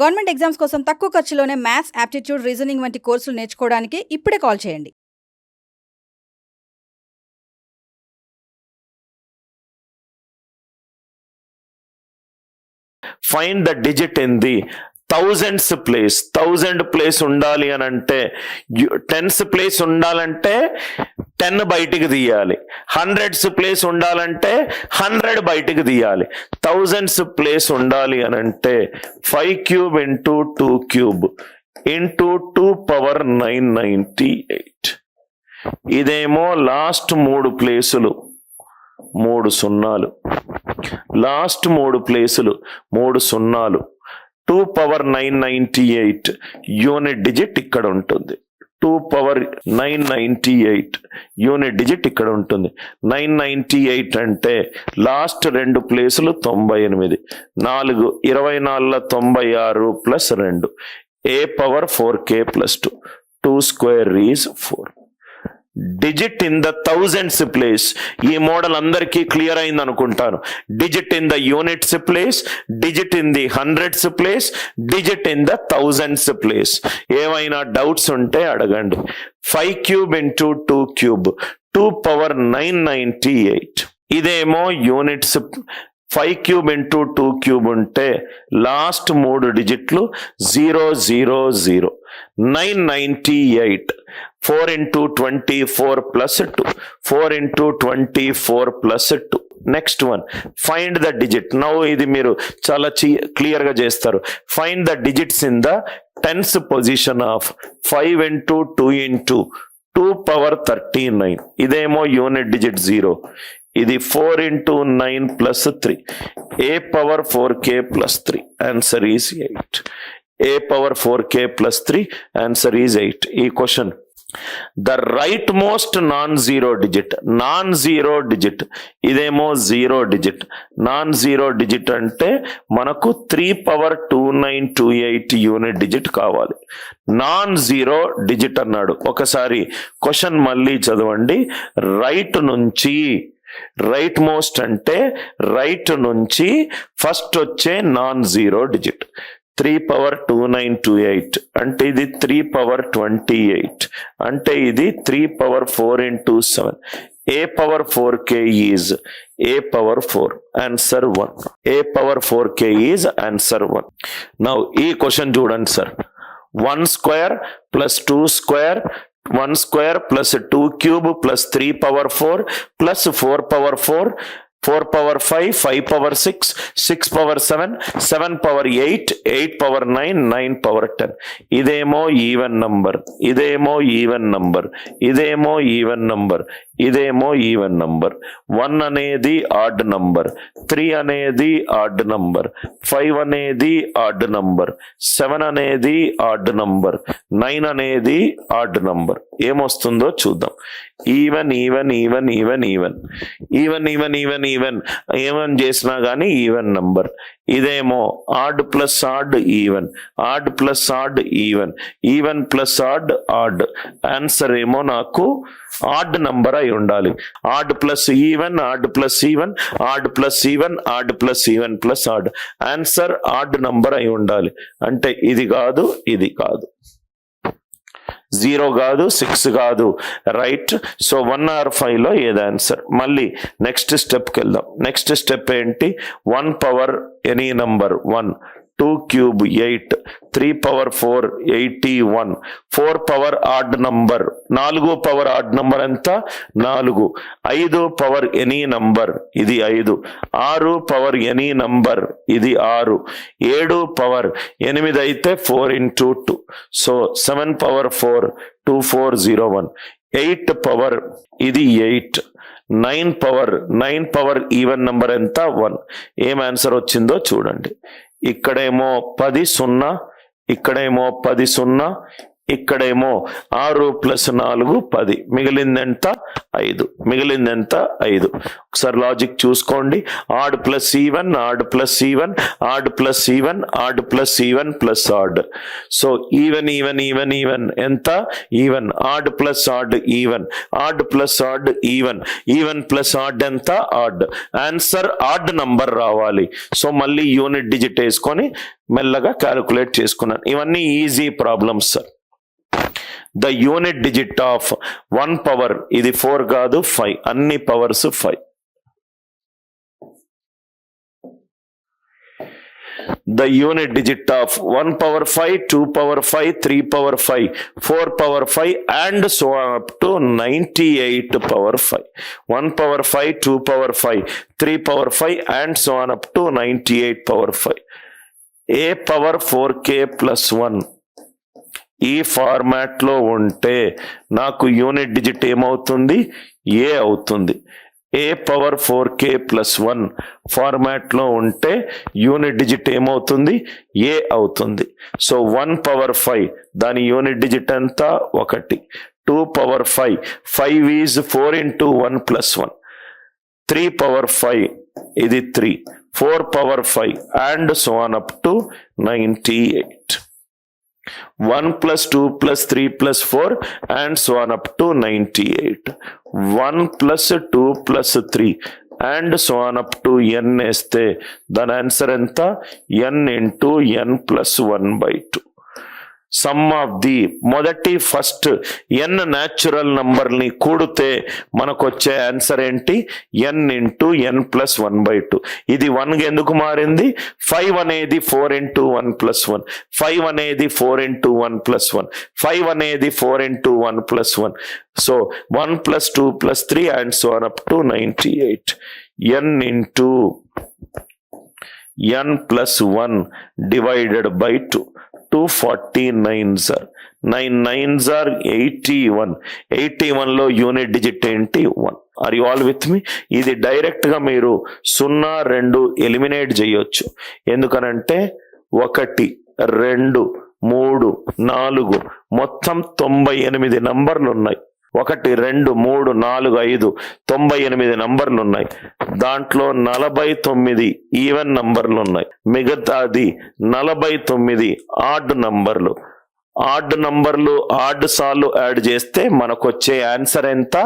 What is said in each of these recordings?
Government exams కోసం తక్కువ ఖర్చులోనే మ్యాథ్స్ యాప్టిట్యూడ్ రీజనింగ్ వంటి కోర్సులు నేర్చుకోవడానికి ఇప్పుడే కాల్ చేయండి. Find the digit in the thousands place thousand place ఉండాలి అని అంటే టెన్స్ ప్లేస్ ఉండాలంటే టెన్ బయటికి తీయాలి. హండ్రెడ్స్ ప్లేస్ ఉండాలంటే హండ్రెడ్ బయటికి తీయాలి. థౌజండ్స్ ప్లేస్ ఉండాలి అని అంటే five cube into two cube into two power nine ninety eight. ఇదేమో లాస్ట్ మూడు ప్లేసులు. మూడు సున్నాలు. లాస్ట్ మూడు ప్లేసులు. మూడు సున్నాలు. Two power nine ninety eight. Unit digit ఇక్కడ ఉంటుంది. Two power nine ninety eight unit digit ఇక్కడ ఉంటుంది. నైన్ నైంటీ ఎయిట్ అంటే లాస్ట్ రెండు ప్లేసులు తొంభై ఎనిమిది. నాలుగు ఇరవై నాలుగుల తొంభై ఆరు ప్లస్ రెండు. A power four k plus two two square is four digit in the thousands place. ఈ మోడల్ అందరికీ క్లియర్ అయింది అనుకుంటాను. Digit in the units place digit in the hundreds place digit in the thousands place. ఏమైనా doubts ఉంటే అడగండి. Five cube into two cube two power nine ninety eight. ఇదేమో units five cube into two cube ఉంటే last మూడు డిజిట్లు zero zero zero. Nine ninety eight. Four into twenty four plus two. Four into twenty four plus two. Next one. Find the digit. Now ఇది మీరు చాలా క్లియర్గా చేస్తారు. Find the digits in the tens position of five into two into two power thirty nine. ఇదేమో unit digit zero. ఇది four into nine plus three. A power four k plus three. Answer is eight. A power four k plus three answer is eight ఈ question the right most non zero digit non zero digit ఇదేమో zero digit non zero digit అంటే మనకు three power two nine two eight unit digit కావాలి. Non zero digit అన్నాడు. ఒకసారి question మళ్ళీ చదవండి. Right నుంచి రైట్ మోస్ట్ అంటే రైట్ నుంచి ఫస్ట్ వచ్చే non zero digit three power two nine two eight. అంటే ఇది త్రీ పవర్ ట్వంటీ ఎయిట్. అంటే ఇది three power four into seven. A power four k is? A power four. Answer one. A power four k is? Answer one. Now ఈ question చూడండి sir. One square plus two square one square plus two cube plus three power four plus four power four four power five five power six six power seven seven power eight eight power nine nine power ten. ఇదేమో even number ఇదేమో even number ఇదేమో even number ఇదేమో even number. One అనేది odd number three అనేది odd number five అనేది odd number seven అనేది odd number nine అనేది odd number. ఏమొస్తుందో చూద్దాం. Even even even even even even even even even even చేసినా కానీ ఈవెన్ నంబర్ ఇదేమో odd plus odd even odd plus odd even even plus odd odd answer ఏమో నాకు odd number అయి ఉండాలి. Odd plus even odd plus even odd plus even odd plus even plus odd answer odd number అయి ఉండాలి. అంటే ఇది కాదు ఇది కాదు. జీరో కాదు సిక్స్ కాదు. రైట్? సో వన్ ఆర్ ఫైవ్లో ఏది ఆన్సర్ మళ్ళీ నెక్స్ట్ స్టెప్కి వెళ్దాం. నెక్స్ట్ స్టెప్ ఏంటి? One power any number one. Two cube eight three power four eighty one four power odd number నాలుగు పవర్ ఆడ్ నంబర్ ఎంత? నాలుగు. ఐదు పవర్ ఎనీ నంబర్ ఇది ఐదు. ఆరు పవర్ ఎనీ నంబర్ ఇది ఆరు. ఏడు పవర్ ఎనిమిది అయితే four into two so seven power four two four zero one eight power ఇది eight nine power nine power even number ఎంత? వన్ ఏం ఆన్సర్ వచ్చిందో చూడండి. ఇక్కడేమో పది సున్నా ఇక్కడేమో పది సున్నా ఇక్కడేమో ఆరు ప్లస్ నాలుగు పది. మిగిలిందెంత? ఐదు. మిగిలిందెంత? ఐదు. ఒకసారి లాజిక్ చూసుకోండి. Odd plus even odd plus even odd plus even odd plus even plus odd. So even even even even ఎంత? Even. Odd plus odd even. Odd plus odd even. Even plus odd ఎంత? Odd. Answer odd number రావాలి. So మళ్ళీ unit digit వేసుకొని మెల్లగా calculate చేసుకున్నాను. ఇవన్నీ easy problems. Sir the unit digit of one power ఇది four కాదు ఫైవ్ అన్ని powers five the unit digit of 1 power 5, 2 power 5, 3 power 5, 4 power 5 and so on up to 98 power 5. 1 power 5, 2 power 5, 3 power 5 and so on up to 98 power 5. A power 4k plus 1 ఈ ఫార్మాట్లో ఉంటే నాకు unit digit ఏమవుతుంది? ఏ అవుతుంది? A power four k plus one ఫార్మాట్లో ఉంటే unit digit ఏమవుతుంది? ఏ అవుతుంది? సో వన్ పవర్ ఫైవ్ దాని యూనిట్ డిజిట్ అంతా ఒకటి. Two power five five is four into one plus one. Three power five ఇది three. Four power five and so on up to ninety eight. One plus two plus three plus four and so up up ninety eight one plus two plus three and so on up to n వేస్తే దాని answer ఎంత n into n plus one by two sum of the మొదటి first n న్యాచురల్ని కూడితే మనకు వచ్చే answer ఏంటి? N into n plus one by two. ఇది వన్ ఎందుకు మారింది? ఫైవ్ అనేది four into one plus one five అనేది four into one plus one five అనేది four into one plus one so one plus two plus three and so on up to ninety eight n into n plus one divided by two two forty nine sir nine nine sir eighty one eighty వన్లో unit digit ఏంటి one are you all with me ఇది డైరెక్ట్గా మీరు సున్నా రెండు eliminate చేయొచ్చు. ఎందుకనంటే ఒకటి రెండు మూడు నాలుగు మొత్తం తొంభై ఎనిమిది నంబర్లు ఉన్నాయి. ఒకటి రెండు మూడు నాలుగు ఐదు తొంభై ఎనిమిది నంబర్లు ఉన్నాయి దాంట్లో నలభై తొమ్మిది ఈవెన్ నంబర్లు ఉన్నాయి మిగతాది నలభై తొమ్మిది ఆడ్ నంబర్లు. ఆడ్ నంబర్లు ఆడ్ సార్లు యాడ్ చేస్తే మనకు వచ్చే ఆన్సర్ ఎంత?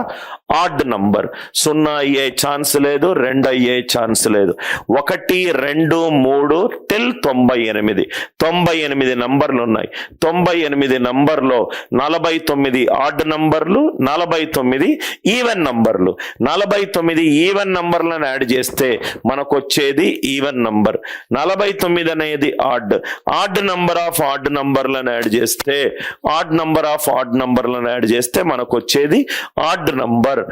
ఆడ్ నంబర్ సున్నా అయ్యే ఛాన్స్ లేదు రెండు అయ్యే ఛాన్స్ లేదు. ఒకటి రెండు మూడు టెల్ తొంభై ఎనిమిది. తొంభై ఎనిమిది నంబర్లు ఉన్నాయి. తొంభై ఎనిమిది నంబర్లో నలభై తొమ్మిది ఆడ్ నంబర్లు నలభై తొమ్మిది ఈవెన్ నంబర్లు నలభై తొమ్మిది ఈవెన్ నంబర్లను యాడ్ చేస్తే మనకు వచ్చేది ఈవెన్ నంబర్ నలభై తొమ్మిది అనేది odd odd number of odd నంబర్లను యాడ్ చేస్తే ఆడ్ నంబర్ ఆఫ్ ఆడ్ నంబర్లను యాడ్ చేస్తే మనకు వచ్చేది ఆడ్ నంబర్ claro,